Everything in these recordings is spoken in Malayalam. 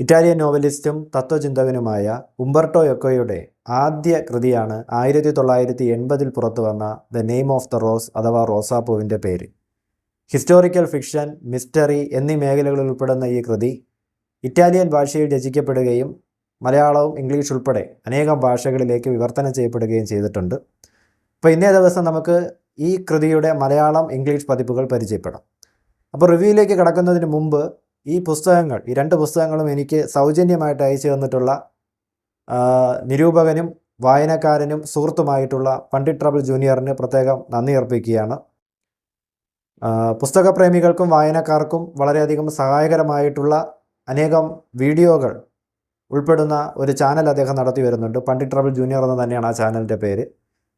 ഇറ്റാലിയൻ നോവലിസ്റ്റും തത്വചിന്തകനുമായ ഉംബർട്ടോ എക്കോയുടെ ആദ്യ കൃതിയാണ് ആയിരത്തി തൊള്ളായിരത്തി എൺപതിൽ പുറത്തു വന്ന the name of the rose അഥവാ റോസാപ്പൂവിന്റെ പേര്. ഹിസ്റ്റോറിക്കൽ ഫിക്ഷൻ മിസ്റ്ററി എന്നീ മേഖലകളിൽ ഉൾപ്പെടുന്ന ഈ കൃതി ഇറ്റാലിയൻ ഭാഷയിൽ രചിക്കപ്പെടുകയും മലയാളവും ഇംഗ്ലീഷ് ഉൾപ്പെടെ അനേകം ഭാഷകളിലേക്ക് വിവർത്തനം ചെയ്യപ്പെടുകയും ചെയ്തിട്ടുണ്ട്. അപ്പോൾ ഇന്നേ ദിവസം നമുക്ക് ഈ കൃതിയുടെ മലയാളം ഇംഗ്ലീഷ് പതിപ്പുകൾ പരിചയപ്പെടാം. അപ്പോൾ റിവ്യൂയിലേക്ക് കടക്കുന്നതിന് മുമ്പ് ഈ പുസ്തകങ്ങൾ ഈ രണ്ട് പുസ്തകങ്ങളും എനിക്ക് സൗജന്യമായിട്ട് അയച്ചു തന്നിട്ടുള്ള നിരൂപകനും വായനക്കാരനും സുഹൃത്തുമായിട്ടുള്ള പണ്ഡിറ്റ് ട്രബിൾ ജൂനിയറിന് പ്രത്യേകം നന്ദി അർപ്പിക്കുകയാണ്. പുസ്തകപ്രേമികൾക്കും വായനക്കാർക്കും വളരെയധികം സഹായകരമായിട്ടുള്ള അനേകം വീഡിയോകൾ ഉൾപ്പെടുന്ന ഒരു ചാനൽ അദ്ദേഹം നടത്തി വരുന്നുണ്ട്. പണ്ഡിറ്റ് ട്രബിൾ ജൂനിയർ എന്ന് തന്നെയാണ് ആ ചാനലിന്റെ പേര്.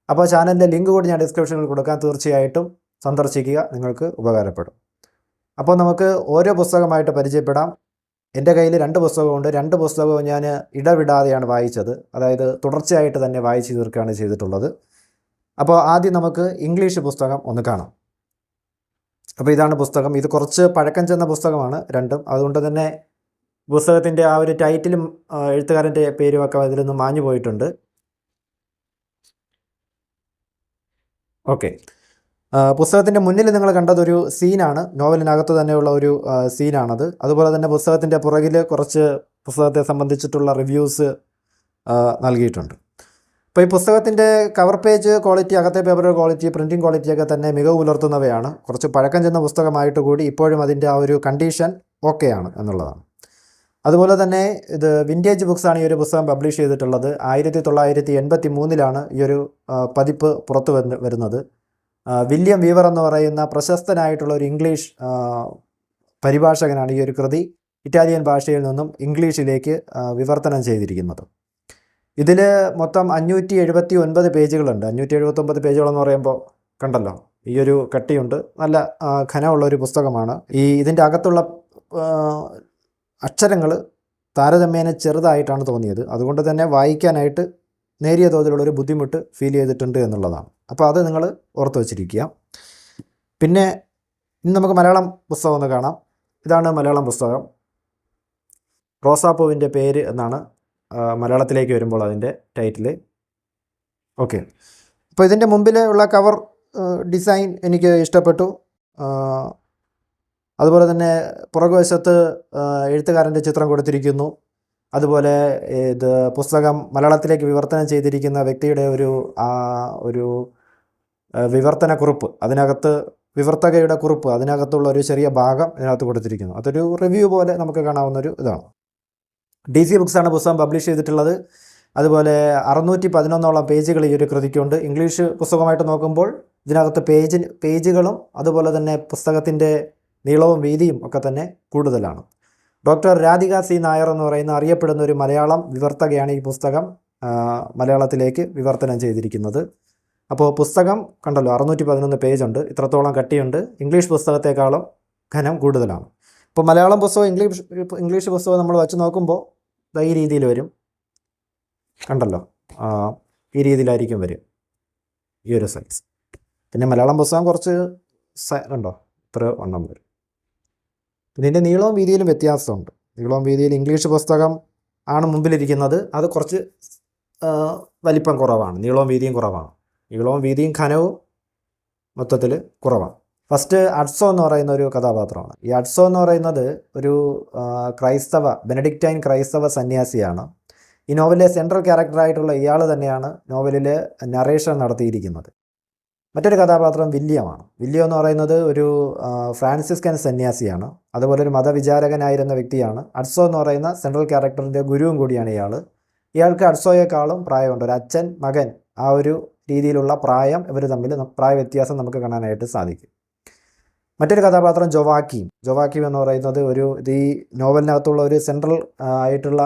അപ്പോൾ ചാനലിന്റെ ലിങ്ക് കൂടി ഞാൻ ഡിസ്ക്രിപ്ഷനിൽ കൊടുക്കാൻ തീർച്ചയായിട്ടും സന്ദർശിക്കുക. നിങ്ങൾക്ക് ഉപകാരപ്പെടും. അപ്പോൾ നമുക്ക് ഓരോ പുസ്തകമായിട്ട് പരിചയപ്പെടാം. എന്റെ കയ്യിൽ രണ്ട് പുസ്തകമുണ്ട്. രണ്ട് പുസ്തകവും ഞാൻ ഇടവിടാതെയാണ് വായിച്ചത്. അതായത് തുടർച്ചയായിട്ട് തന്നെ വായിച്ചു തീർക്കുകയാണ് ചെയ്തിട്ടുള്ളത്. അപ്പോൾ ആദ്യം നമുക്ക് ഇംഗ്ലീഷ് പുസ്തകം ഒന്ന് കാണാം. അപ്പോൾ ഇതാണ് പുസ്തകം. ഇത് കുറച്ച് പഴക്കം ചെന്ന പുസ്തകമാണ് രണ്ടും. അതുകൊണ്ട് തന്നെ പുസ്തകത്തിന്റെ ആ ഒരു ടൈറ്റിലും എഴുത്തുകാരന്റെ പേരും ഒക്കെ അതിൽ നിന്ന് മാഞ്ഞു പോയിട്ടുണ്ട്. ഓക്കെ. പുസ്തകത്തിന്റെ മുന്നിൽ നിങ്ങൾ കണ്ടതൊരു സീനാണ്. നോവലിനകത്ത് തന്നെയുള്ള ഒരു സീനാണത്. അതുപോലെ തന്നെ പുസ്തകത്തിന്റെ പുറകിൽ കുറച്ച് പുസ്തകത്തെ സംബന്ധിച്ചിട്ടുള്ള റിവ്യൂസ് നൽകിയിട്ടുണ്ട്. അപ്പോൾ ഈ പുസ്തകത്തിന്റെ കവർ പേജ് ക്വാളിറ്റി അകത്തെ പേപ്പറുടെ ക്വാളിറ്റി പ്രിന്റിംഗ് ക്വാളിറ്റിയൊക്കെ തന്നെ മികവ് പുലർത്തുന്നവയാണ്. കുറച്ച് പഴക്കം ചെന്ന പുസ്തകമായിട്ട് കൂടി ഇപ്പോഴും അതിന്റെ ആ ഒരു കണ്ടീഷൻ ഓക്കെയാണ് എന്നുള്ളതാണ്. അതുപോലെ തന്നെ ഇത് വിന്റേജ് ബുക്സാണ് ഈ ഒരു പുസ്തകം പബ്ലിഷ് ചെയ്തിട്ടുള്ളത്. ആയിരത്തി തൊള്ളായിരത്തി എൺപത്തി മൂന്നിലാണ് ഈ ഒരു പതിപ്പ് പുറത്തു വരുന്നത്. വില്യം വീവർ എന്ന് പറയുന്ന പ്രശസ്തനായിട്ടുള്ള ഒരു ഇംഗ്ലീഷ് പരിഭാഷകനാണ് ഈ ഒരു കൃതി ഇറ്റാലിയൻ ഭാഷയിൽ നിന്നും ഇംഗ്ലീഷിലേക്ക് വിവർത്തനം ചെയ്തിരിക്കുന്നത്. ഇതിൽ മൊത്തം അഞ്ഞൂറ്റി എഴുപത്തി ഒൻപത് പേജുകളുണ്ട്. അഞ്ഞൂറ്റി എഴുപത്തൊമ്പത് പേജുകളെന്ന് പറയുമ്പോൾ കണ്ടല്ലോ ഈ ഒരു കട്ടിയുണ്ട്. നല്ല ഘനമുള്ള ഒരു പുസ്തകമാണ്. ഈ ഇതിന്റെ അകത്തുള്ള അക്ഷരങ്ങൾ താരതമ്യേന ചെറുതായിട്ടാണ് തോന്നിയത്. അതുകൊണ്ട് തന്നെ വായിക്കാനായിട്ട് നേരിയ തോതിലുള്ള ഒരു ബുദ്ധിമുട്ട് ഫീൽ ചെയ്തിട്ടുണ്ട് എന്നുള്ളതാണ്. അപ്പോൾ അത് നിങ്ങൾ ഓർത്ത് വച്ചിരിക്കുക. പിന്നെ ഇനി നമുക്ക് മലയാളം പുസ്തകം ഒന്ന് കാണാം. ഇതാണ് മലയാളം പുസ്തകം. റോസാപ്പൂവിന്റെ പേര് എന്നാണ് മലയാളത്തിലേക്ക് വരുമ്പോൾ അതിന്റെ ടൈറ്റിൽ ഓക്കെ. അപ്പോൾ ഇതിന്റെ മുമ്പിലെ ഉള്ള കവർ ഡിസൈൻ എനിക്ക് ഇഷ്ടപ്പെട്ടു. അതുപോലെ തന്നെ പുറകുവശത്ത് എഴുത്തുകാരന്റെ ചിത്രം കൊടുത്തിരിക്കുന്നു. അതുപോലെ ഇത് പുസ്തകം മലയാളത്തിലേക്ക് വിവർത്തനം ചെയ്തിരിക്കുന്ന വ്യക്തിയുടെ ഒരു ഒരു വിവർത്തന കുറിപ്പ് അതിനകത്ത് വിവർത്തകയുടെ കുറിപ്പ് അതിനകത്തുള്ള ഒരു ചെറിയ ഭാഗം ഇതിനകത്ത് കൊടുത്തിരിക്കുന്നു. അതൊരു റിവ്യൂ പോലെ നമുക്ക് കാണാവുന്ന ഒരു ഇതാണ്. ഡി സി ബുക്സാണ് പുസ്തകം പബ്ലിഷ് ചെയ്തിട്ടുള്ളത്. അതുപോലെ അറുന്നൂറ്റി പതിനൊന്നോളം പേജുകൾ ഈ ഒരു കൃതിക്കുണ്ട്. ഇംഗ്ലീഷ് പുസ്തകമായിട്ട് നോക്കുമ്പോൾ ഇതിനകത്ത് പേജ് പേജുകളും അതുപോലെ തന്നെ പുസ്തകത്തിന്റെ നീളവും വീതിയും ഒക്കെ തന്നെ കൂടുതലാണ്. ഡോക്ടർ രാധിക സി നായർ എന്ന് പറയുന്ന അറിയപ്പെടുന്ന ഒരു മലയാളം വിവർത്തകയാണ് ഈ പുസ്തകം മലയാളത്തിലേക്ക് വിവർത്തനം ചെയ്തിരിക്കുന്നത്. അപ്പോൾ പുസ്തകം കണ്ടല്ലോ അറുന്നൂറ്റി പതിനൊന്ന് പേജുണ്ട് ഇത്രത്തോളം കട്ടിയുണ്ട്. ഇംഗ്ലീഷ് പുസ്തകത്തെക്കാളും ഘനം കൂടുതലാണ്. ഇപ്പോൾ മലയാളം പുസ്തകം ഇംഗ്ലീഷ് ഇംഗ്ലീഷ് പുസ്തകം നമ്മൾ വച്ച് നോക്കുമ്പോൾ ഈ രീതിയിൽ വരും. കണ്ടല്ലോ ഈ രീതിയിലായിരിക്കും വരും ഈ ഒരു സൈസ് പിന്നെ മലയാളം പുസ്തകം കുറച്ച് കണ്ടോ ഇത്ര വണ്ണം വരും. പിന്നെ ഇതിന്റെ നീളവും വീതിയിലും വ്യത്യാസമുണ്ട്. നീളവും വീതിയിൽ ഇംഗ്ലീഷ് പുസ്തകം ആണ് മുമ്പിലിരിക്കുന്നത്. അത് കുറച്ച് വലിപ്പം കുറവാണ്. നീളവും വീതിയും കുറവാണ്. നീളവും വീതിയും ഘനവും മൊത്തത്തിൽ കുറവാണ്. ഫസ്റ്റ് അഡ്സോ എന്ന് പറയുന്ന ഒരു കഥാപാത്രമാണ്. ഈ അഡ്സോ എന്ന് പറയുന്നത് ഒരു ക്രൈസ്തവ ബെനഡിക്റ്റൈൻ ക്രൈസ്തവ സന്യാസിയാണ്. ഈ നോവലിലെ സെൻട്രൽ ക്യാരക്ടറായിട്ടുള്ള ഇയാൾ തന്നെയാണ് നോവലിലെ നറേഷൻ നടത്തിയിരിക്കുന്നത്. മറ്റൊരു കഥാപാത്രം വില്യമാണ്. വില്യം എന്ന് പറയുന്നത് ഒരു ഫ്രാൻസിസ്കൻ സന്യാസിയാണ്. അതുപോലെ ഒരു മതവിചാരകനായിരുന്ന വ്യക്തിയാണ്. അഡ്സോ എന്ന് പറയുന്ന സെൻട്രൽ ക്യാരക്ടറിന്റെ ഗുരുവും കൂടിയാണ് ഇയാൾ ഇയാൾക്ക് അഡ്സോയേക്കാളും പ്രായമുണ്ട്. ഒരു അച്ഛൻ മകൻ ആ ഒരു രീതിയിലുള്ള പ്രായം ഇവർ തമ്മിൽ പ്രായ വ്യത്യാസം നമുക്ക് കാണാനായിട്ട് സാധിക്കും. മറ്റൊരു കഥാപാത്രം ജൊവാക്കീം. ജൊവാക്കീം എന്ന് പറയുന്നത് ഒരു ഈ നോവലിനകത്തുള്ള ഒരു സെൻട്രൽ ആയിട്ടുള്ള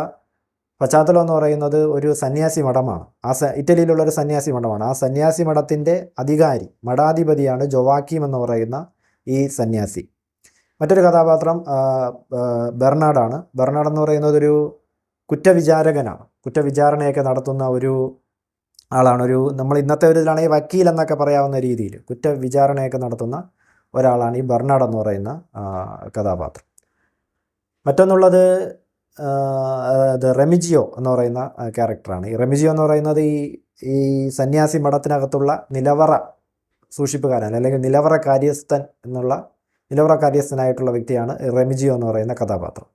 പശ്ചാത്തലം എന്ന് പറയുന്നത് ഒരു സന്യാസി മഠമാണ്. ആ സ ഇറ്റലിയിലുള്ള ഒരു സന്യാസി മഠമാണ്. ആ സന്യാസി മഠത്തിന്റെ അധികാരി മഠാധിപതിയാണ് ജൊവാക്കീം എന്ന് പറയുന്ന ഈ സന്യാസി. മറ്റൊരു കഥാപാത്രം ബെർണാഡാണ് ബെർണാഡ് എന്ന് പറയുന്നത് ഒരു കുറ്റവിചാരകനാണ്. കുറ്റവിചാരണയൊക്കെ നടത്തുന്ന ഒരു ആളാണ് ഒരു നമ്മൾ ഇന്നത്തെ ഒരു ഇതിലാണെങ്കിൽ വക്കീൽ എന്നൊക്കെ പറയാവുന്ന രീതിയിൽ കുറ്റവിചാരണയൊക്കെ നടത്തുന്ന ഒരാളാണ് ഈ ബെർണാഡ് എന്ന് പറയുന്ന കഥാപാത്രം. മറ്റൊന്നുള്ളത് ഇത് റെമിജിയോ എന്ന് പറയുന്ന ക്യാരക്ടറാണ്. ഈ റെമിജിയോ എന്ന് പറയുന്നത് ഈ ഈ സന്യാസി മഠത്തിനകത്തുള്ള നിലവറ സൂക്ഷിപ്പുകാരൻ അല്ലെങ്കിൽ നിലവറ കാര്യസ്ഥൻ എന്നുള്ള നിലവറ കാര്യസ്ഥനായിട്ടുള്ള വ്യക്തിയാണ് റെമിജിയോ എന്ന് പറയുന്ന കഥാപാത്രം.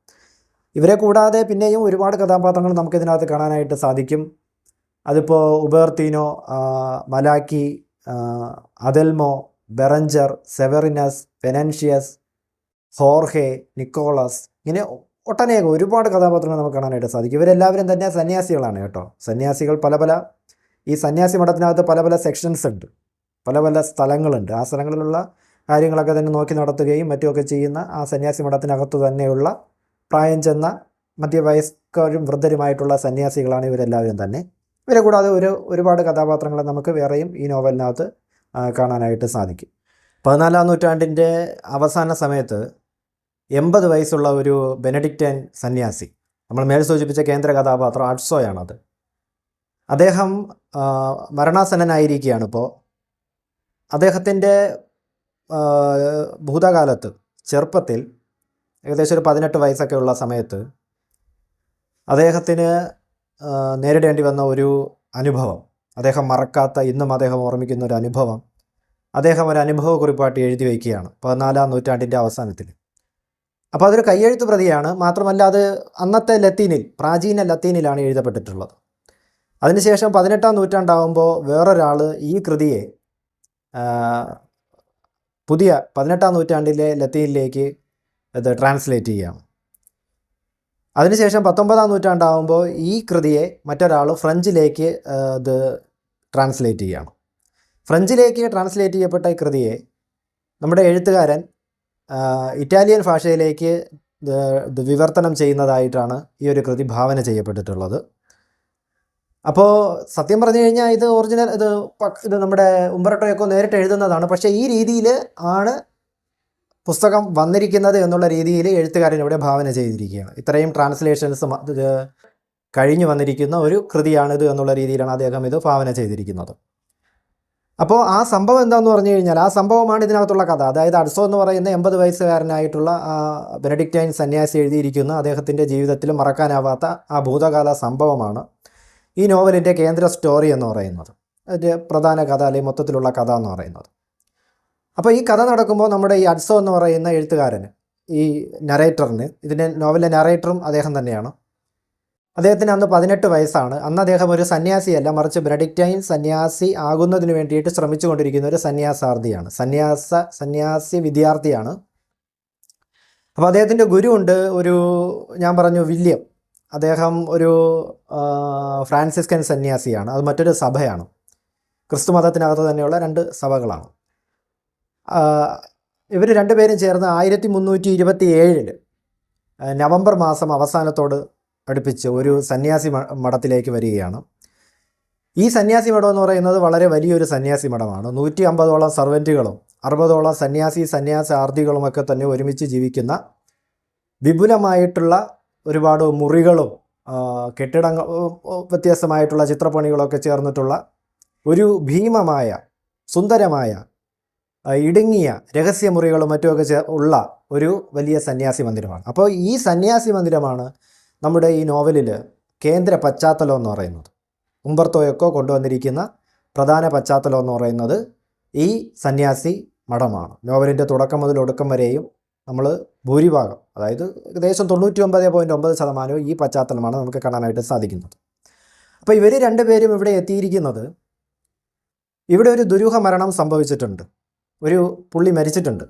ഇവരെ കൂടാതെ പിന്നെയും ഒരുപാട് കഥാപാത്രങ്ങൾ നമുക്കിതിനകത്ത് കാണാനായിട്ട് സാധിക്കും. അതിപ്പോൾ ഉബേർത്തീനോ മലാക്കി അദൽമോ ബെറഞ്ചർ സെവറിനസ് ഫെനൻഷ്യസ് ഹോർഹെ നിക്കോളസ് ഇങ്ങനെ ഒട്ടനേകം ഒരുപാട് കഥാപാത്രങ്ങൾ നമുക്ക് കാണാനായിട്ട് സാധിക്കും. ഇവരെല്ലാവരും തന്നെ സന്യാസികളാണ് കേട്ടോ. സന്യാസികൾ പല പല ഈ സന്യാസി മഠത്തിനകത്ത് പല പല സെക്ഷൻസ് ഉണ്ട്. പല പല സ്ഥലങ്ങളുണ്ട്. ആ സ്ഥലങ്ങളിലുള്ള കാര്യങ്ങളൊക്കെ തന്നെ നോക്കി നടത്തുകയും മറ്റുമൊക്കെ ചെയ്യുന്ന ആ സന്യാസി മഠത്തിനകത്ത് തന്നെയുള്ള പ്രായം ചെന്ന മധ്യവയസ്കരും വൃദ്ധരുമായിട്ടുള്ള സന്യാസികളാണ് ഇവരെല്ലാവരും തന്നെ. ഇവരെ കൂടാതെ ഒരു ഒരുപാട് കഥാപാത്രങ്ങൾ നമുക്ക് വേറെയും ഈ നോവലിനകത്ത് കാണാനായിട്ട് സാധിക്കും. പതിനാലാം നൂറ്റാണ്ടിന്റെ അവസാന സമയത്ത് എൺപത് വയസ്സുള്ള ഒരു ബെനഡിക്റ്റൻ സന്യാസി. നമ്മൾ മേൽ സൂചിപ്പിച്ച കേന്ദ്ര കഥാപാത്രം ആട്സോയാണത് അദ്ദേഹം മരണാസന്നനായിരിക്കുകയാണ് ഇപ്പോൾ അദ്ദേഹത്തിന്റെ ഭൂതകാലത്ത് ചെറുപ്പത്തിൽ ഏകദേശം ഒരു പതിനെട്ട് വയസ്സൊക്കെ ഉള്ള സമയത്ത് അദ്ദേഹത്തിന് നേരിടേണ്ടി വന്ന ഒരു അനുഭവം അദ്ദേഹം മറക്കാത്ത ഇന്നും അദ്ദേഹം ഓർമ്മിക്കുന്ന ഒരു അനുഭവം അദ്ദേഹം ഒരു അനുഭവ കുറിപ്പായിട്ട് എഴുതി വയ്ക്കുകയാണ് പതിനാലാം നൂറ്റാണ്ടിന്റെ അവസാനത്തിൽ. അപ്പോൾ അതൊരു കയ്യെഴുത്ത് പ്രതിയാണ്. മാത്രമല്ല അത് അന്നത്തെ ലത്തീനിൽ പ്രാചീന ലത്തീനിലാണ് എഴുതപ്പെട്ടിട്ടുള്ളത്. അതിനുശേഷം പതിനെട്ടാം നൂറ്റാണ്ടാവുമ്പോൾ വേറൊരാൾ ഈ കൃതിയെ പുതിയ പതിനെട്ടാം നൂറ്റാണ്ടിലെ ലത്തീനിലേക്ക് ഇത് ട്രാൻസ്ലേറ്റ് ചെയ്യുകയാണ് അതിനുശേഷം പത്തൊമ്പതാം നൂറ്റാണ്ടാവുമ്പോൾ ഈ കൃതിയെ മറ്റൊരാൾ ഫ്രഞ്ചിലേക്ക് ഇത് ട്രാൻസ്ലേറ്റ് ചെയ്യുകയാണ് ഫ്രഞ്ചിലേക്ക് ട്രാൻസ്ലേറ്റ് ചെയ്യപ്പെട്ട ഈ കൃതിയെ നമ്മുടെ എഴുത്തുകാരൻ ഇറ്റാലിയൻ ഭാഷയിലേക്ക് വിവർത്തനം ചെയ്യുന്നതായിട്ടാണ് ഈ ഒരു കൃതി ഭാവന ചെയ്യപ്പെട്ടിട്ടുള്ളത്. അപ്പോൾ സത്യം പറഞ്ഞു കഴിഞ്ഞാൽ ഇത് ഒറിജിനൽ ഇത് ഇത് നമ്മുടെ ഉമ്പറട്ടോയൊക്കെ നേരിട്ട് എഴുതുന്നതാണ്. പക്ഷേ ഈ രീതിയിൽ ആണ് പുസ്തകം വന്നിരിക്കുന്നത് എന്നുള്ള രീതിയിൽ എഴുത്തുകാരൻ ഇവിടെ ഭാവന ചെയ്തിരിക്കുകയാണ്. ഇത്രയും ട്രാൻസ്ലേഷൻസ് കഴിഞ്ഞു വന്നിരിക്കുന്ന ഒരു കൃതിയാണിത് എന്നുള്ള രീതിയിലാണ് അദ്ദേഹം ഇത് ഭാവന ചെയ്തിരിക്കുന്നത്. അപ്പോൾ ആ സംഭവം എന്താന്ന് പറഞ്ഞു കഴിഞ്ഞാൽ ആ സംഭവമാണ് ഇതിനകത്തുള്ള കഥ. അതായത് അഡ്സോ എന്ന് പറയുന്ന എൺപത് വയസ്സുകാരനായിട്ടുള്ള ബെനഡിക്റ്റൈൻ സന്യാസി എഴുതിയിരിക്കുന്ന അദ്ദേഹത്തിന്റെ ജീവിതത്തിൽ മറക്കാനാവാത്ത ആ ഭൂതകാല സംഭവമാണ് ഈ നോവലിന്റെ കേന്ദ്ര സ്റ്റോറി എന്ന് പറയുന്നത്. അതിന്റെ പ്രധാന കഥ അല്ലെങ്കിൽ മൊത്തത്തിലുള്ള കഥ എന്ന് പറയുന്നത്. അപ്പോൾ ഈ കഥ നടക്കുമ്പോൾ നമ്മുടെ ഈ അഡ്സോ എന്ന് പറയുന്ന എഴുത്തുകാരന് ഈ നറേറ്ററിന് ഇതിന്റെ നോവലിലെ നറേറ്ററും അദ്ദേഹം തന്നെയാണ്. അദ്ദേഹത്തിന് അന്ന് പതിനെട്ട് വയസ്സാണ്. അന്ന് അദ്ദേഹം ഒരു സന്യാസിയല്ല മറിച്ച് ബ്രഡിക്റ്റൈൻ സന്യാസി ആകുന്നതിന് വേണ്ടിയിട്ട് ശ്രമിച്ചുകൊണ്ടിരിക്കുന്ന ഒരു സന്യാസാർത്ഥിയാണ്. സന്യാസ സന്യാസി വിദ്യാർത്ഥിയാണ്. അപ്പോൾ അദ്ദേഹത്തിന്റെ ഗുരുവുണ്ട് ഒരു ഞാൻ പറഞ്ഞു വില്യം. അദ്ദേഹം ഒരു ഫ്രാൻസിസ്കൻ സന്യാസിയാണ്. അത് മറ്റൊരു സഭയാണ്. ക്രിസ്തു മതത്തിനകത്ത് തന്നെയുള്ള രണ്ട് സഭകളാണ്. ഇവർ രണ്ടുപേരും ചേർന്ന് ആയിരത്തി മുന്നൂറ്റി ഇരുപത്തി ഏഴിൽ നവംബർ മാസം അവസാനത്തോട് അടുപ്പിച്ച് ഒരു സന്യാസി മഠത്തിലേക്ക് വരികയാണ്. ഈ സന്യാസി മഠം എന്ന് പറയുന്നത് വളരെ വലിയൊരു സന്യാസി മഠമാണ്. നൂറ്റി അമ്പതോളം സർവന്റുകളും അറുപതോളം സന്യാസി സന്യാസാർത്ഥികളുമൊക്കെ തന്നെ ഒരുമിച്ച് ജീവിക്കുന്ന വിപുലമായിട്ടുള്ള ഒരുപാട് മുറികളും കെട്ടിടങ്ങൾ വ്യത്യസ്തമായിട്ടുള്ള ചിത്രപ്പണികളൊക്കെ ചേർന്നിട്ടുള്ള ഒരു ഭീമമായ സുന്ദരമായ ഇടുങ്ങിയ രഹസ്യമുറികളും മറ്റുമൊക്കെ ഉള്ള ഒരു വലിയ സന്യാസി മന്ദിരമാണ്. അപ്പോൾ ഈ സന്യാസി മന്ദിരമാണ് നമ്മുടെ ഈ നോവലിൽ കേന്ദ്ര പശ്ചാത്തലം എന്ന് പറയുന്നത്. ഉമ്പർത്തോയൊക്കെ കൊണ്ടുവന്നിരിക്കുന്ന പ്രധാന പശ്ചാത്തലം എന്ന് പറയുന്നത് ഈ സന്യാസി മഠമാണ്. നോവലിന്റെ തുടക്കം മുതൽ ഒടുക്കം വരെയും നമ്മൾ ഭൂരിഭാഗം അതായത് ഏകദേശം തൊണ്ണൂറ്റി ഒമ്പത് പോയിന്റ് ഒമ്പത് ശതമാനവും ഈ പശ്ചാത്തലമാണ് നമുക്ക് കാണാനായിട്ട് സാധിക്കുന്നത്. അപ്പോൾ ഇവർ രണ്ടുപേരും ഇവിടെ എത്തിയിരിക്കുന്നത് ഇവിടെ ഒരു ദുരൂഹ മരണം സംഭവിച്ചിട്ടുണ്ട്. ഒരു പുള്ളി മരിച്ചിട്ടുണ്ട്.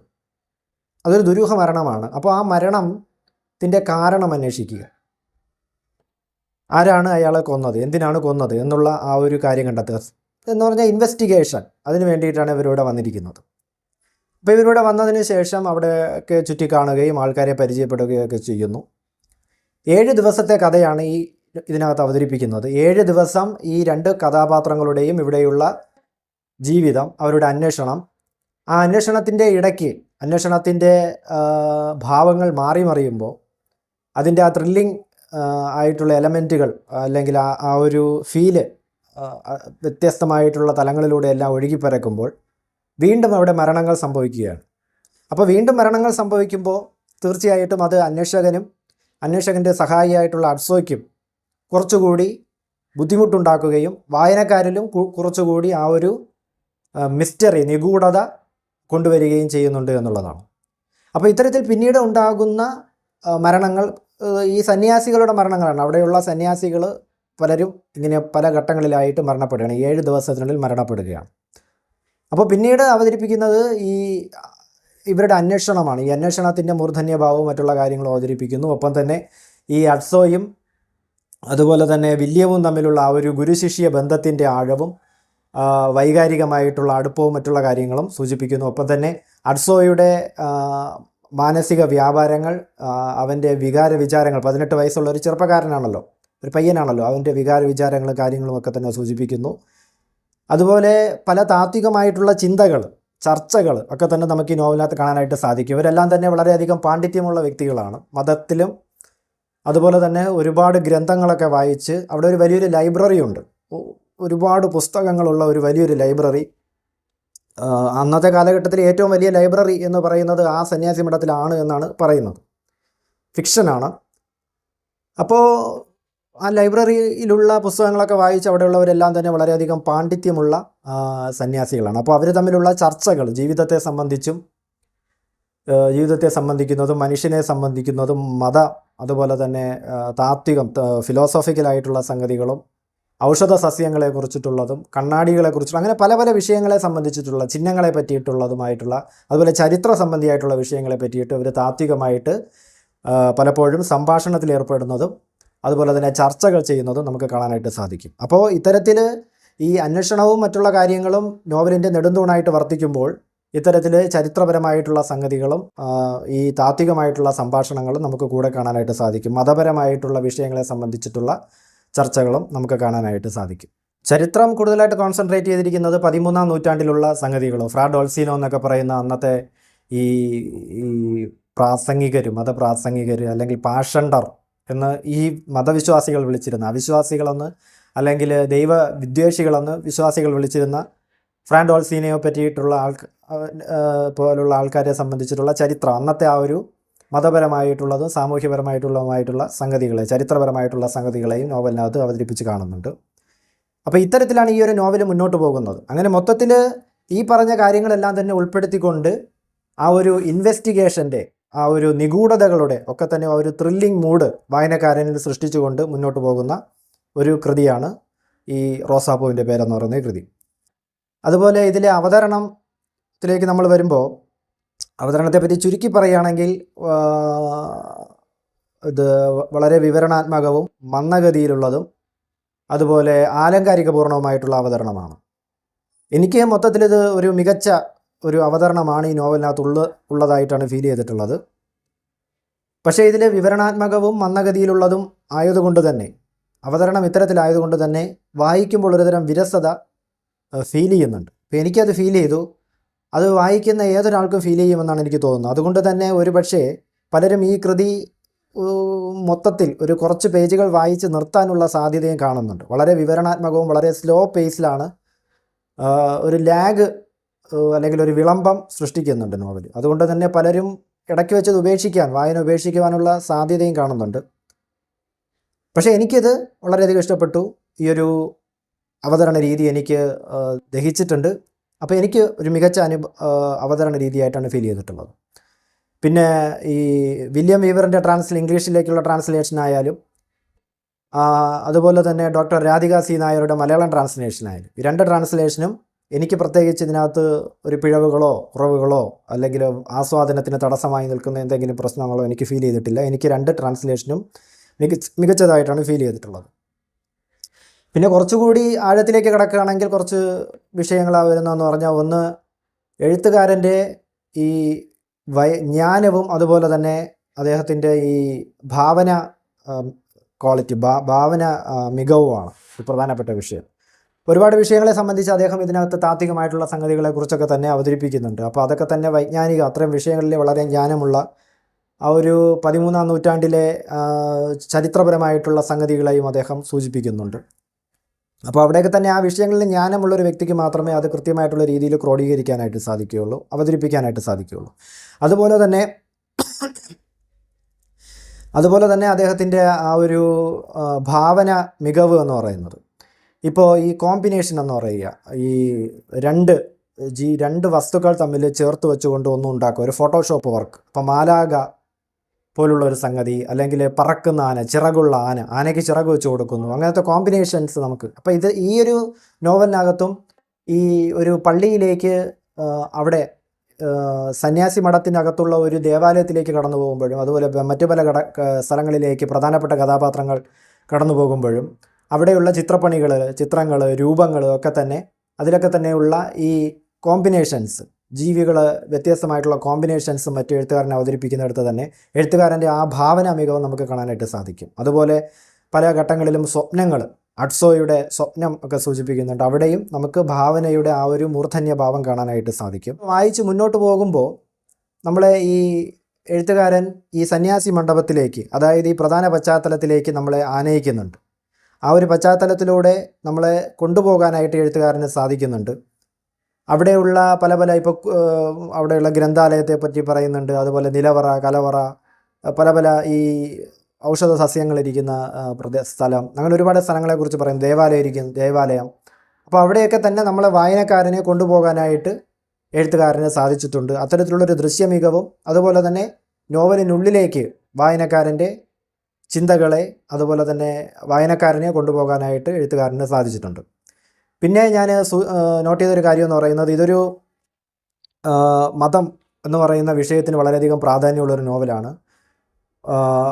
അതൊരു ദുരൂഹ മരണമാണ്. അപ്പോൾ ആ മരണത്തിന്റെ കാരണം അന്വേഷിക്കുക. ആരാണ് അയാളെ കൊന്നത്? എന്തിനാണ് കൊന്നത്? എന്നുള്ള ആ ഒരു കാര്യം കണ്ടെത്തുക. എന്ന് പറഞ്ഞാൽ ഇൻവെസ്റ്റിഗേഷൻ അതിന് വേണ്ടിയിട്ടാണ് ഇവരിവിടെ വന്നിരിക്കുന്നത്. അപ്പോൾ ഇവരിവിടെ വന്നതിന് ശേഷം അവിടെയൊക്കെ ചുറ്റി കാണുകയും ആൾക്കാരെ പരിചയപ്പെടുകയൊക്കെ ചെയ്യുന്നു. ഏഴ് ദിവസത്തെ കഥയാണ് ഈ ഇതിനകത്ത് അവതരിപ്പിക്കുന്നത്. ഏഴ് ദിവസം ഈ രണ്ട് കഥാപാത്രങ്ങളുടെയും ഇവിടെയുള്ള ജീവിതം അവരുടെ അന്വേഷണം. ആ അന്വേഷണത്തിന്റെ ഇടയ്ക്ക് അന്വേഷണത്തിന്റെ ഭാവങ്ങൾ മാറി മറിയുമ്പോൾ അതിന്റെ ആ ത്രില്ലിംഗ് ആയിട്ടുള്ള എലമെന്റുകൾ അല്ലെങ്കിൽ ആ ആ ഒരു ഫീൽ വ്യത്യസ്തമായിട്ടുള്ള തലങ്ങളിലൂടെ എല്ലാം ഒഴുകിപ്പരക്കുമ്പോൾ വീണ്ടും അവിടെ മരണങ്ങൾ സംഭവിക്കുകയാണ്. അപ്പോൾ വീണ്ടും മരണങ്ങൾ സംഭവിക്കുമ്പോൾ തീർച്ചയായിട്ടും അത് അന്വേഷകനും അന്വേഷകന്റെ സഹായിയായിട്ടുള്ള അഡ്സോയ്ക്കും കുറച്ചുകൂടി ബുദ്ധിമുട്ടുണ്ടാക്കുകയും വായനക്കാരിലും കുറച്ചുകൂടി ആ ഒരു മിസ്റ്ററി നിഗൂഢത കൊണ്ടുവരികയും ചെയ്യുന്നുണ്ട് എന്നുള്ളതാണ്. അപ്പോൾ ഇത്തരത്തിൽ പിന്നീട് ഉണ്ടാകുന്ന മരണങ്ങൾ ഈ സന്യാസികളുടെ മരണങ്ങളാണ്. അവിടെയുള്ള സന്യാസികൾ പലരും ഇങ്ങനെ പല ഘട്ടങ്ങളിലായിട്ട് മരണപ്പെടുകയാണ്. ഏഴ് ദിവസത്തിനുള്ളിൽ മരണപ്പെടുകയാണ്. അപ്പോൾ പിന്നീട് അവതരിപ്പിക്കുന്നത് ഈ ഇവരുടെ അന്വേഷണമാണ്. ഈ അന്വേഷണത്തിന്റെ മൂർധന്യഭാവവും മറ്റുള്ള കാര്യങ്ങളും അവതരിപ്പിക്കുന്നു. ഒപ്പം തന്നെ ഈ അഡ്സോയും അതുപോലെ തന്നെ വില്യവും തമ്മിലുള്ള ആ ഒരു ഗുരുശിഷ്യ ബന്ധത്തിന്റെ ആഴവും വൈകാരികമായിട്ടുള്ള അടുപ്പവും മറ്റുള്ള കാര്യങ്ങളും സൂചിപ്പിക്കുന്നു. ഒപ്പം തന്നെ അഡ്സോയുടെ മാനസിക വ്യാപാരങ്ങൾ അവന്റെ വികാര വിചാരങ്ങൾ പതിനെട്ട് വയസ്സുള്ള ഒരു ചെറുപ്പക്കാരനാണല്ലോ ഒരു പയ്യനാണല്ലോ അവന്റെ വികാര വിചാരങ്ങളും കാര്യങ്ങളും ഒക്കെ തന്നെ സൂചിപ്പിക്കുന്നു. അതുപോലെ പല താത്വികമായിട്ടുള്ള ചിന്തകൾ ചർച്ചകൾ ഒക്കെ തന്നെ നമുക്ക് ഈ നോവലിനകത്ത് കാണാനായിട്ട് സാധിക്കും. ഇവരെല്ലാം തന്നെ വളരെയധികം പാണ്ഡിത്യമുള്ള വ്യക്തികളാണ്. മതത്തിലും അതുപോലെ തന്നെ ഒരുപാട് ഗ്രന്ഥങ്ങളൊക്കെ വായിച്ച് അവിടെ ഒരു വലിയൊരു ലൈബ്രറി ഉണ്ട് ഒരുപാട് പുസ്തകങ്ങളുള്ള ഒരു വലിയൊരു ലൈബ്രറി അന്നത്തെ കാലഘട്ടത്തിൽ ഏറ്റവും വലിയ ലൈബ്രറി എന്ന് പറയുന്നത് ആ സന്യാസി മഠത്തിലാണ് എന്നാണ് പറയുന്നത്. ഫിക്ഷനാണ് അപ്പോൾ ആ ലൈബ്രറിയിലുള്ള പുസ്തകങ്ങളൊക്കെ വായിച്ച് അവിടെയുള്ളവരെല്ലാം തന്നെ വളരെയധികം പാണ്ഡിത്യമുള്ള സന്യാസികളാണ്. അപ്പോൾ അവർ തമ്മിലുള്ള ചർച്ചകൾ ജീവിതത്തെ സംബന്ധിച്ചും ജീവിതത്തെ സംബന്ധിക്കുന്നതും മനുഷ്യനെ സംബന്ധിക്കുന്നതും മത അതുപോലെ തന്നെ താത്വികം ഫിലോസോഫിക്കലായിട്ടുള്ള സംഗതികളും ഔഷധ സസ്യങ്ങളെ കുറിച്ചിട്ടുള്ളതും കണ്ണാടികളെ അങ്ങനെ പല പല വിഷയങ്ങളെ സംബന്ധിച്ചിട്ടുള്ള ചിഹ്നങ്ങളെ പറ്റിയിട്ടുള്ളതുമായിട്ടുള്ള അതുപോലെ ചരിത്ര സംബന്ധിയായിട്ടുള്ള വിഷയങ്ങളെ പറ്റിയിട്ട് ഇവർ താത്വികമായിട്ട് പലപ്പോഴും സംഭാഷണത്തിൽ ഏർപ്പെടുന്നതും അതുപോലെ തന്നെ ചർച്ചകൾ ചെയ്യുന്നതും നമുക്ക് കാണാനായിട്ട് സാധിക്കും. അപ്പോൾ ഇത്തരത്തിൽ ഈ അന്വേഷണവും മറ്റുള്ള കാര്യങ്ങളും നോവലിന്റെ നെടുന്തൂണായിട്ട് വർത്തിക്കുമ്പോൾ ഇത്തരത്തിൽ ചരിത്രപരമായിട്ടുള്ള സംഗതികളും ഈ താത്വികമായിട്ടുള്ള സംഭാഷണങ്ങളും നമുക്ക് കൂടെ കാണാനായിട്ട് സാധിക്കും. മതപരമായിട്ടുള്ള വിഷയങ്ങളെ സംബന്ധിച്ചിട്ടുള്ള ചർച്ചകളും നമുക്ക് കാണാനായിട്ട് സാധിക്കും. ചരിത്രം കൂടുതലായിട്ട് കോൺസെൻട്രേറ്റ് ചെയ്തിരിക്കുന്നത് പതിമൂന്നാം നൂറ്റാണ്ടിലുള്ള സംഗതികളോ ഫ്രാഡോൾസീനോ എന്നൊക്കെ പറയുന്ന അന്നത്തെ ഈ ഈ പ്രാസംഗികർ മതപ്രാസംഗികർ അല്ലെങ്കിൽ പാഷണ്ടർ എന്ന് ഈ മതവിശ്വാസികൾ വിളിച്ചിരുന്ന അവിശ്വാസികളെന്ന് അല്ലെങ്കിൽ ദൈവ വിദ്വേഷികളെന്ന് വിശ്വാസികൾ വിളിച്ചിരുന്ന ഫ്രാൻഡോൾസീനയെ പറ്റിയിട്ടുള്ള ആൾ പോലുള്ള ആൾക്കാരെ സംബന്ധിച്ചിട്ടുള്ള ചരിത്രം അന്നത്തെ ആ ഒരു മതപരമായിട്ടുള്ളതും സാമൂഹ്യപരമായിട്ടുള്ളതുമായിട്ടുള്ള സംഗതികളെ ചരിത്രപരമായിട്ടുള്ള സംഗതികളെയും നോവലിനകത്ത് അവതരിപ്പിച്ച് കാണുന്നുണ്ട്. അപ്പോൾ ഇത്തരത്തിലാണ് ഈ ഒരു നോവൽ മുന്നോട്ട് പോകുന്നത്. അങ്ങനെ മൊത്തത്തിൽ ഈ പറഞ്ഞ കാര്യങ്ങളെല്ലാം തന്നെ ഉൾപ്പെടുത്തിക്കൊണ്ട് ആ ഒരു ഇൻവെസ്റ്റിഗേഷന്റെ ആ ഒരു നിഗൂഢതകളുടെ ഒക്കെ തന്നെ ആ ഒരു ത്രില്ലിംഗ് മൂഡ് വായനക്കാരനിൽ സൃഷ്ടിച്ചുകൊണ്ട് മുന്നോട്ട് പോകുന്ന ഒരു കൃതിയാണ് ഈ റോസാപ്പൂവിന്റെ പേരെന്ന് പറയുന്ന കൃതി. അതുപോലെ ഇതിലെ അവതരണത്തിലേക്ക് നമ്മൾ വരുമ്പോൾ അവതരണത്തെപ്പറ്റി ചുരുക്കി പറയുകയാണെങ്കിൽ ഇത് വളരെ വിവരണാത്മകവും മന്ദഗതിയിലുള്ളതും അതുപോലെ ആലങ്കാരികപൂർണവുമായിട്ടുള്ള അവതരണമാണ്. എനിക്ക് മൊത്തത്തിൽ ഇത് ഒരു മികച്ച ഒരു അവതരണമാണ് ഈ നോവലിനകത്ത് ഉള്ള ഉള്ളതായിട്ടാണ് ഫീൽ ചെയ്തിട്ടുള്ളത്. പക്ഷേ ഇതിൽ വിവരണാത്മകവും മന്ദഗതിയിലുള്ളതും ആയതുകൊണ്ട് തന്നെ അവതരണം ഇത്തരത്തിലായതുകൊണ്ട് തന്നെ വായിക്കുമ്പോൾ ഒരുതരം വിരസത ഫീൽ ചെയ്യുന്നുണ്ട്. അപ്പോൾ എനിക്കത് ഫീൽ ചെയ്തു. അത് വായിക്കുന്ന ഏതൊരാൾക്കും ഫീൽ ചെയ്യുമെന്നാണ് എനിക്ക് തോന്നുന്നത്. അതുകൊണ്ട് തന്നെ ഒരു പക്ഷേ പലരും ഈ കൃതി മൊത്തത്തിൽ ഒരു കുറച്ച് പേജുകൾ വായിച്ച് നിർത്താനുള്ള സാധ്യതയും കാണുന്നുണ്ട്. വളരെ വിവരണാത്മകവും വളരെ സ്ലോ പേസിലാണ് ഒരു ലാഗ് അല്ലെങ്കിൽ ഒരു വിളംബം സൃഷ്ടിക്കുന്നുണ്ട് നോവൽ അതുകൊണ്ട് തന്നെ പലരും ഇടയ്ക്ക് വെച്ചത് ഉപേക്ഷിക്കാൻ വായന ഉപേക്ഷിക്കുവാനുള്ള സാധ്യതയും കാണുന്നുണ്ട്. പക്ഷേ എനിക്കിത് വളരെയധികം ഇഷ്ടപ്പെട്ടു. ഈ ഒരു അവതരണ രീതി എനിക്ക് ദഹിച്ചിട്ടുണ്ട്. അപ്പോൾ എനിക്ക് ഒരു മികച്ച അനു അവതരണ രീതിയായിട്ടാണ് ഫീൽ ചെയ്തിട്ടുള്ളത്. പിന്നെ ഈ വില്യം വീവറിന്റെ ട്രാൻസ്ലേ ഇംഗ്ലീഷിലേക്കുള്ള ട്രാൻസ്ലേഷൻ ആയാലും അതുപോലെ തന്നെ ഡോക്ടർ രാധിക സി നായരുടെ മലയാളം ട്രാൻസ്ലേഷൻ ആയാലും ഈ രണ്ട് ട്രാൻസ്ലേഷനും എനിക്ക് പ്രത്യേകിച്ച് ഇതിനകത്ത് ഒരു പിഴവുകളോ കുറവുകളോ അല്ലെങ്കിൽ ആസ്വാദനത്തിന് തടസ്സമായി നിൽക്കുന്ന എന്തെങ്കിലും പ്രശ്നങ്ങളോ എനിക്ക് ഫീൽ ചെയ്തിട്ടില്ല. എനിക്ക് രണ്ട് ട്രാൻസ്ലേഷനും മികച്ച മികച്ചതായിട്ടാണ് ഫീൽ ചെയ്തിട്ടുള്ളത്. പിന്നെ കുറച്ചുകൂടി ആഴത്തിലേക്ക് കിടക്കുകയാണെങ്കിൽ കുറച്ച് വിഷയങ്ങളാണ് വരുന്നതെന്ന് പറഞ്ഞാൽ ഒന്ന് എഴുത്തുകാരന്റെ ഈ വൈ ജ്ഞാനവും അതുപോലെ തന്നെ അദ്ദേഹത്തിന്റെ ഈ ഭാവന ക്വാളിറ്റി ഭാ ഭാവന മികവുമാണ് പ്രധാനപ്പെട്ട വിഷയം. ഒരുപാട് വിഷയങ്ങളെ സംബന്ധിച്ച് അദ്ദേഹം ഇതിനകത്ത് താത്വികമായിട്ടുള്ള സംഗതികളെക്കുറിച്ചൊക്കെ തന്നെ അവതരിപ്പിക്കുന്നുണ്ട്. അപ്പോൾ അതൊക്കെ തന്നെ വൈജ്ഞാനിക അത്തരം വിഷയങ്ങളിൽ വളരെ ജ്ഞാനമുള്ള ആ ഒരു പതിമൂന്നാം നൂറ്റാണ്ടിലെ ചരിത്രപരമായിട്ടുള്ള സംഗതികളെയും അദ്ദേഹം സൂചിപ്പിക്കുന്നുണ്ട്. അപ്പോൾ അവിടെയൊക്കെ തന്നെ ആ വിഷയങ്ങളിൽ ജ്ഞാനമുള്ള ഒരു വ്യക്തിക്ക് മാത്രമേ അത് കൃത്യമായിട്ടുള്ള രീതിയിൽ ക്രോഡീകരിക്കാനായിട്ട് സാധിക്കുകയുള്ളൂ അവതരിപ്പിക്കാനായിട്ട് സാധിക്കുകയുള്ളൂ. അതുപോലെ തന്നെ അതുപോലെ തന്നെ അദ്ദേഹത്തിന്റെ ആ ഒരു ഭാവന മികവ് എന്ന് പറയുന്നത്. ഇപ്പോൾ ഈ കോമ്പിനേഷൻ എന്ന് പറയുക ഈ രണ്ട് ജി രണ്ട് വസ്തുക്കൾ തമ്മിൽ ചേർത്ത് വെച്ചുകൊണ്ട് ഒന്നും ഉണ്ടാക്കുക ഒരു ഫോട്ടോഷോപ്പ് വർക്ക്. ഇപ്പോൾ മാലാക പോലുള്ള ഒരു സംഗതി അല്ലെങ്കിൽ പറക്കുന്ന ആന ചിറകുള്ള ആന ആനയ്ക്ക് ചിറക് വെച്ച് കൊടുക്കുന്നു. അങ്ങനത്തെ കോമ്പിനേഷൻസ് നമുക്ക്. അപ്പോൾ ഇത് ഈ ഒരു നോവലിനകത്തും ഈ ഒരു പള്ളിയിലേക്ക് അവിടെ സന്യാസി മഠത്തിനകത്തുള്ള ഒരു ദേവാലയത്തിലേക്ക് കടന്നു പോകുമ്പോഴും അതുപോലെ മറ്റു പല കട സ്ഥലങ്ങളിലേക്ക് പ്രധാനപ്പെട്ട കഥാപാത്രങ്ങൾ കടന്നു പോകുമ്പോഴും അവിടെയുള്ള ചിത്രപ്പണികൾ ചിത്രങ്ങൾ രൂപങ്ങൾ ഒക്കെ തന്നെ അതിലൊക്കെ തന്നെയുള്ള ഈ കോമ്പിനേഷൻസ് ജീവികൾ വ്യത്യസ്തമായിട്ടുള്ള കോമ്പിനേഷൻസും മറ്റു എഴുത്തുകാരനെ അവതരിപ്പിക്കുന്നിടത്ത് തന്നെ എഴുത്തുകാരന്റെ ആ ഭാവന മികവ് നമുക്ക് കാണാനായിട്ട് സാധിക്കും. അതുപോലെ പല ഘട്ടങ്ങളിലും സ്വപ്നങ്ങൾ അട്സോയുടെ സ്വപ്നം ഒക്കെ സൂചിപ്പിക്കുന്നുണ്ട്. അവിടെയും നമുക്ക് ഭാവനയുടെ ആ ഒരു മൂർധന്യ ഭാവം കാണാനായിട്ട് സാധിക്കും. വായിച്ച് മുന്നോട്ട് പോകുമ്പോൾ നമ്മളെ ഈ എഴുത്തുകാരൻ ഈ സന്യാസി മണ്ഡപത്തിലേക്ക് അതായത് ഈ പ്രധാന പശ്ചാത്തലത്തിലേക്ക് നമ്മളെ ആനയിക്കുന്നുണ്ട്. ആ ഒരു പശ്ചാത്തലത്തിലൂടെ നമ്മളെ കൊണ്ടുപോകാനായിട്ട് എഴുത്തുകാരന് സാധിക്കുന്നുണ്ട്. അവിടെയുള്ള പല പല ഇപ്പോൾ അവിടെയുള്ള ഗ്രന്ഥാലയത്തെ പറ്റി പറയുന്നുണ്ട്. അതുപോലെ നിലവറ കലവറ പല പല ഈ ഔഷധ സസ്യങ്ങളിരിക്കുന്ന ആ, പ്രദേ സ്ഥലം. അങ്ങനെ ഒരുപാട് സ്ഥലങ്ങളെക്കുറിച്ച് പറയും. ദേവാലയം ഇരിക്കുന്നു ദേവാലയം. അപ്പോൾ അവിടെയൊക്കെ തന്നെ നമ്മളെ വായനക്കാരനെ കൊണ്ടുപോകാനായിട്ട് എഴുത്തുകാരന് സാധിച്ചിട്ടുണ്ട്. അത്തരത്തിലുള്ളൊരു ദൃശ്യമികവും അതുപോലെ തന്നെ നോവലിനുള്ളിലേക്ക് വായനക്കാരന്റെ ചിന്തകളെ അതുപോലെ തന്നെ വായനക്കാരനെ കൊണ്ടുപോകാനായിട്ട് എഴുത്തുകാരന് സാധിച്ചിട്ടുണ്ട്. പിന്നെ ഞാൻ നോട്ട് ചെയ്തൊരു കാര്യം എന്ന് പറയുന്നത് ഇതൊരു മതം എന്ന് പറയുന്ന വിഷയത്തിന് വളരെയധികം പ്രാധാന്യമുള്ളൊരു നോവലാണ്.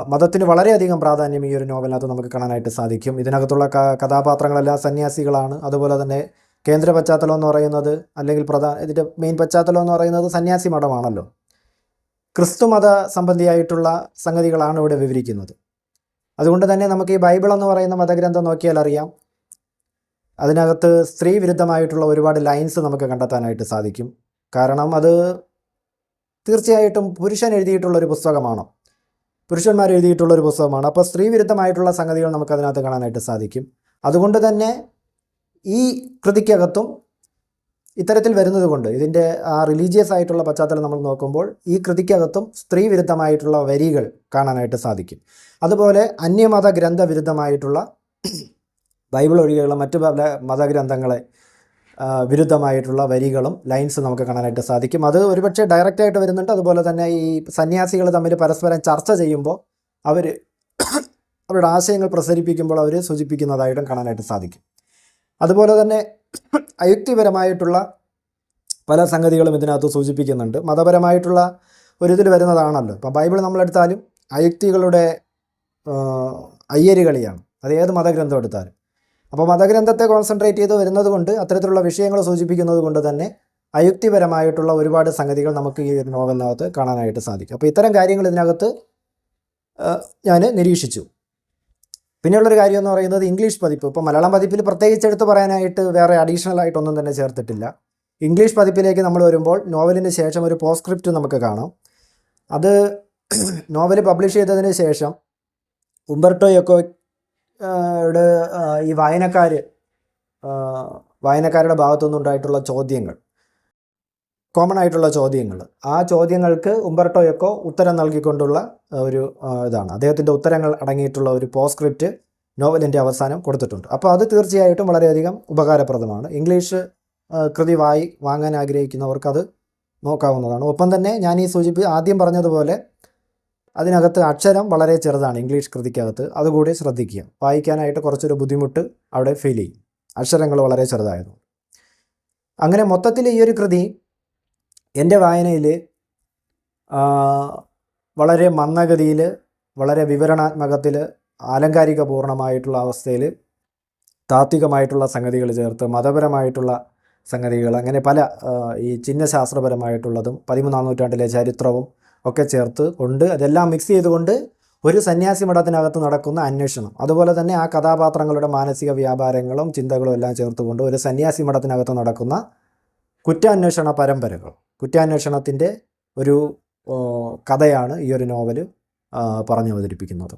മതത്തിന് വളരെയധികം പ്രാധാന്യം ഈ ഒരു നോവലിനകത്ത് നമുക്ക് കാണാനായിട്ട് സാധിക്കും. ഇതിനകത്തുള്ള കഥാപാത്രങ്ങളെല്ലാം സന്യാസികളാണ്. അതുപോലെ തന്നെ കേന്ദ്ര പശ്ചാത്തലം എന്ന് പറയുന്നത് അല്ലെങ്കിൽ പ്രധാന ഇതിന്റെ മെയിൻ പശ്ചാത്തലം എന്ന് പറയുന്നത് സന്യാസി മഠമാണല്ലോ. ക്രിസ്തു മത സംബന്ധിയായിട്ടുള്ള സംഗതികളാണ് ഇവിടെ വിവരിക്കുന്നത്. അതുകൊണ്ട് തന്നെ നമുക്ക് ഈ ബൈബിൾ എന്ന് പറയുന്ന മതഗ്രന്ഥം നോക്കിയാൽ അറിയാം. അതിനകത്ത് സ്ത്രീ വിരുദ്ധമായിട്ടുള്ള ഒരുപാട് ലൈൻസ് നമുക്ക് കണ്ടെത്താനായിട്ട് സാധിക്കും. കാരണം അത് തീർച്ചയായിട്ടും പുരുഷൻ എഴുതിയിട്ടുള്ള ഒരു പുസ്തകമാണ്? പുരുഷന്മാർ എഴുതിയിട്ടുള്ള ഒരു പുസ്തകമാണ്? അപ്പോൾ സ്ത്രീ വിരുദ്ധമായിട്ടുള്ള സംഗതികൾ നമുക്ക് അതിനകത്ത് കാണാനായിട്ട് സാധിക്കും. അതുകൊണ്ട് തന്നെ ഈ കൃതിക്കകത്തും ഇത്തരത്തിൽ വരുന്നത് കൊണ്ട് ഇതിന്റെ ആ റിലീജിയസ് ആയിട്ടുള്ള പശ്ചാത്തലം നമ്മൾ നോക്കുമ്പോൾ ഈ കൃതിക്കകത്തും സ്ത്രീ വിരുദ്ധമായിട്ടുള്ള വരികൾ കാണാനായിട്ട് സാധിക്കും. അതുപോലെ അന്യമത ഗ്രന്ഥ വിരുദ്ധമായിട്ടുള്ള ബൈബിൾ ഒഴികെയുള്ള മറ്റു പല മതഗ്രന്ഥങ്ങളെ വിരുദ്ധമായിട്ടുള്ള വരികളും ലൈൻസ് നമുക്ക് കാണാനായിട്ട് സാധിക്കും. അത് ഒരുപക്ഷെ ഡയറക്റ്റായിട്ട് വരുന്നുണ്ട്. അതുപോലെ തന്നെ ഈ സന്യാസികൾ തമ്മിൽ പരസ്പരം ചർച്ച ചെയ്യുമ്പോൾ അവർ അവരുടെ ആശയങ്ങൾ പ്രസരിപ്പിക്കുമ്പോൾ അവർ സൂചിപ്പിക്കുന്നതായിട്ടും കാണാനായിട്ട് സാധിക്കും. അതുപോലെ തന്നെ അയുക്തിപരമായിട്ടുള്ള പല സംഗതികളും ഇതിനകത്ത് സൂചിപ്പിക്കുന്നുണ്ട്. മതപരമായിട്ടുള്ള ഒരു ഇതിൽ വരുന്നതാണല്ലോ. ഇപ്പം ബൈബിൾ നമ്മളെടുത്താലും അയുക്തികളുടെ അയ്യരുകളിയാണ്. അത് ഏത് മതഗ്രന്ഥം എടുത്താലും. അപ്പോൾ മതഗ്രന്ഥത്തെ കോൺസെൻട്രേറ്റ് ചെയ്ത് വരുന്നത് കൊണ്ട് അത്തരത്തിലുള്ള വിഷയങ്ങൾ സൂചിപ്പിക്കുന്നത് കൊണ്ട് തന്നെ അയുക്തിപരമായിട്ടുള്ള ഒരുപാട് സംഗതികൾ നമുക്ക് ഈ ഒരു നോവലിനകത്ത് കാണാനായിട്ട് സാധിക്കും. അപ്പോൾ ഇത്തരം കാര്യങ്ങൾ ഇതിനകത്ത് ഞാൻ നിരീക്ഷിച്ചു. പിന്നെയുള്ളൊരു കാര്യം എന്ന് പറയുന്നത് ഇംഗ്ലീഷ് പതിപ്പ്. ഇപ്പോൾ മലയാളം പതിപ്പിൽ പ്രത്യേകിച്ച് എടുത്ത് പറയാനായിട്ട് വേറെ അഡീഷണൽ ആയിട്ടൊന്നും തന്നെ ചേർത്തിട്ടില്ല. ഇംഗ്ലീഷ് പതിപ്പിലേക്ക് നമ്മൾ വരുമ്പോൾ നോവലിന് ശേഷം ഒരു പോസ്ക്രിപ്റ്റ് നമുക്ക് കാണാം. അത് നോവൽ പബ്ലിഷ് ചെയ്തതിന് ശേഷം ഉംബർട്ടോ എക്കോ ആ, ഈ വായനക്കാർ വായനക്കാരുടെ ഭാഗത്തുനിന്നുണ്ടായിട്ടുള്ള ചോദ്യങ്ങൾ കോമൺ ആയിട്ടുള്ള ചോദ്യങ്ങൾ. ആ ചോദ്യങ്ങൾക്ക് ഉംബർട്ടോ എക്കോ ഉത്തരം നൽകിക്കൊണ്ടുള്ള ഒരു ഇതാണ്. അദ്ദേഹത്തിന്റെ ഉത്തരങ്ങൾ അടങ്ങിയിട്ടുള്ള ഒരു പോസ്ക്രിപ്റ്റ് നോവലിന്റെ അവസാനം കൊടുത്തിട്ടുണ്ട്. അപ്പോൾ അത് തീർച്ചയായിട്ടും വളരെയധികം ഉപകാരപ്രദമാണ്. ഇംഗ്ലീഷ് കൃതി വായി വാങ്ങാൻ ആഗ്രഹിക്കുന്നവർക്ക് അത് നോക്കാവുന്നതാണ്. ഒപ്പം തന്നെ ഞാൻ ഈ സൂചിപ്പി ആദ്യം പറഞ്ഞതുപോലെ അതിനകത്ത് അക്ഷരം വളരെ ചെറുതാണ് ഇംഗ്ലീഷ് കൃതിക്കകത്ത്. അതുകൂടി ശ്രദ്ധിക്കുക. വായിക്കാനായിട്ട് കുറച്ചൊരു ബുദ്ധിമുട്ട് അവിടെ ഫീൽ ചെയ്യും. അക്ഷരങ്ങൾ വളരെ ചെറുതായതുകൊണ്ട്. അങ്ങനെ മൊത്തത്തിൽ ഈ ഒരു കൃതി എന്റെ വായനയിൽ വളരെ മന്ദഗതിയിൽ വളരെ വിവരണാത്മകത്തിൽ ആലങ്കാരിക പൂർണമായിട്ടുള്ള അവസ്ഥയിൽ താത്വികമായിട്ടുള്ള സംഗതികൾ ചേർത്ത് മതപരമായിട്ടുള്ള സംഗതികൾ അങ്ങനെ പല ഈ ചിഹ്നശാസ്ത്രപരമായിട്ടുള്ളതും പതിമൂന്നാം നൂറ്റാണ്ടിലെ ചരിത്രവും ഒക്കെ ചേർത്ത് കൊണ്ട് അതെല്ലാം മിക്സ് ചെയ്തുകൊണ്ട് ഒരു സന്യാസി മഠത്തിനകത്ത് നടക്കുന്ന അന്വേഷണം. അതുപോലെ തന്നെ ആ കഥാപാത്രങ്ങളുടെ മാനസിക വ്യാപാരങ്ങളും ചിന്തകളും എല്ലാം ചേർത്തുകൊണ്ട് ഒരു സന്യാസി മഠത്തിനകത്ത് നടക്കുന്ന കുറ്റാന്വേഷണ പരമ്പരകൾ. കുറ്റാന്വേഷണത്തിന്റെ ഒരു കഥയാണ് ഈ ഒരു നോവൽ പറഞ്ഞു അവതരിപ്പിക്കുന്നത്.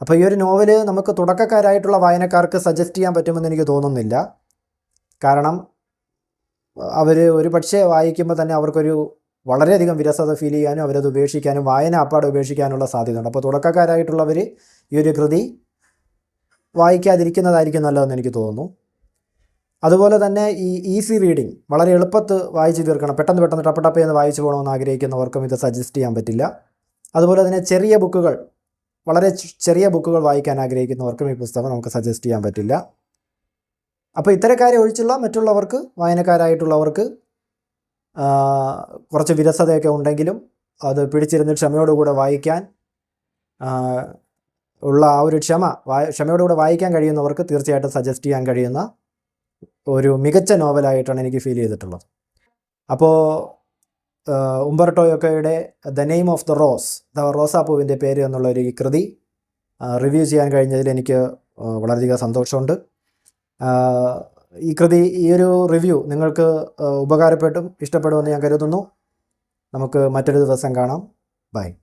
അപ്പോൾ ഈ ഒരു നോവൽ നമുക്ക് തുടക്കക്കാരായിട്ടുള്ള വായനക്കാർക്ക് സജസ്റ്റ് ചെയ്യാൻ പറ്റുമെന്ന് എനിക്ക് തോന്നുന്നില്ല. കാരണം അവർ ഒരു പക്ഷേ വായിക്കുമ്പോൾ തന്നെ അവർക്കൊരു വളരെയധികം വിരസത ഫീൽ ചെയ്യാനും അവരത് ഉപേക്ഷിക്കാനും വായന അപ്പാടെ ഉപേക്ഷിക്കാനുള്ള സാധ്യതയുണ്ട്. അപ്പോൾ തുടക്കക്കാരായിട്ടുള്ളവർ ഈ ഒരു കൃതി വായിക്കാതിരിക്കുന്നതായിരിക്കും നല്ലതെന്ന് എനിക്ക് തോന്നുന്നു. അതുപോലെ തന്നെ ഈ ഈസി റീഡിങ് വളരെ എളുപ്പത്ത് വായിച്ച് തീർക്കണം. പെട്ടെന്ന് പെട്ടെന്ന് ടപ്പ ടപ്പ എന്ന് വായിച്ചു പോകണമെന്ന് ആഗ്രഹിക്കുന്നവർക്കും ഇത് സജസ്റ്റ് ചെയ്യാൻ പറ്റില്ല. അതുപോലെ തന്നെ ചെറിയ ബുക്കുകൾ വളരെ ചെറിയ ബുക്കുകൾ വായിക്കാൻ ആഗ്രഹിക്കുന്നവർക്കും ഈ പുസ്തകം നമുക്ക് സജസ്റ്റ് ചെയ്യാൻ പറ്റില്ല. അപ്പോൾ ഇത്തരക്കാരെ ഒഴിച്ചുള്ള മറ്റുള്ളവർക്ക് വായനക്കാരായിട്ടുള്ളവർക്ക് കുറച്ച് വിരസതയൊക്കെ ഉണ്ടെങ്കിലും അത് പിടിച്ചിരുന്ന് ക്ഷമയോടുകൂടെ വായിക്കാൻ ഉള്ള ആ ഒരു ക്ഷമ വായ ക്ഷമയോടുകൂടെ വായിക്കാൻ കഴിയുന്നവർക്ക് തീർച്ചയായിട്ടും സജസ്റ്റ് ചെയ്യാൻ കഴിയുന്ന ഒരു മികച്ച നോവലായിട്ടാണ് എനിക്ക് ഫീൽ ചെയ്തിട്ടുള്ളത്. അപ്പോൾ ഉംബർട്ടോയൊക്കെയുടെ the name of the rose the റോസാപ്പൂവിന്റെ പേര് എന്നുള്ള ഒരു കൃതി റിവ്യൂ ചെയ്യാൻ കഴിഞ്ഞതിൽ എനിക്ക് വളരെയധികം സന്തോഷമുണ്ട്. ഈ കൃതി ഈ ഒരു റിവ്യൂ നിങ്ങൾക്ക് ഉപകാരപ്പെട്ടും ഇഷ്ടപ്പെടുമെന്ന് ഞാൻ കരുതുന്നു. നമുക്ക് മറ്റൊരു ദിവസം കാണാം. ബൈ